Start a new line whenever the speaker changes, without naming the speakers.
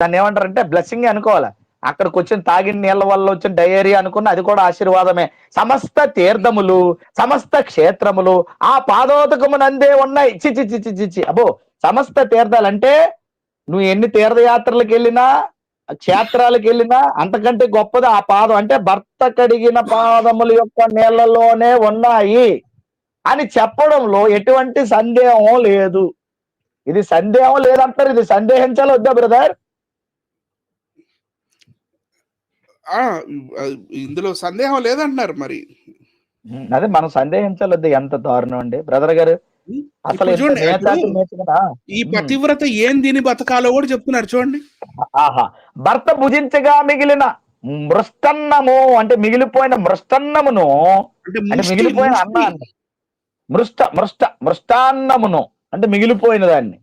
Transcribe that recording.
దాన్ని ఏమంటారంటే బ్లెస్సింగ్ అనుకోవాలి? అక్కడికి వచ్చిన తాగిన నీళ్ళ వల్ల వచ్చిన డయేరియా అనుకున్న అది కూడా ఆశీర్వాదమే. సమస్త తీర్థములు సమస్త క్షేత్రములు ఆ పాదోదకమునందే ఉన్నాయి. చిచి చిచి చిచి అబో సమస్త తీర్థాలు అంటే నువ్వు ఎన్ని తీర్థయాత్రలకు వెళ్ళినా క్షేత్రాలకు వెళ్ళినా అంతకంటే గొప్పది ఆ పాదం. అంటే భర్త కడిగిన పాదముల యొక్క నీళ్ళలోనే ఉన్నాయి అని చెప్పడంలో ఎటువంటి సందేహం లేదు. ఇది సందేహం లేదంటారు ఇది సందేహించాలి వద్దా బ్రదర్
ఆ, ఇందులో సందేహం లేదంటున్నారు మరి.
అదే మనం సందేహించాలి వద్దా ఎంత దారుణం అండి. బ్రదర్ గారు అసలు
ఈ పతివ్రత ఏం దీని బతకాలో కూడా చెప్తున్నారు చూడండి.
ఆహా. భర్త భుజించగా మిగిలిన మృష్టన్నము అంటే మిగిలిపోయిన మృష్టన్నమును
అంటే
మిగిలిపోయిన. అన్నాన్ని. మృష్ట మృష్ట మృష్టాన్నమును అంటే మిగిలిపోయిన దాన్ని.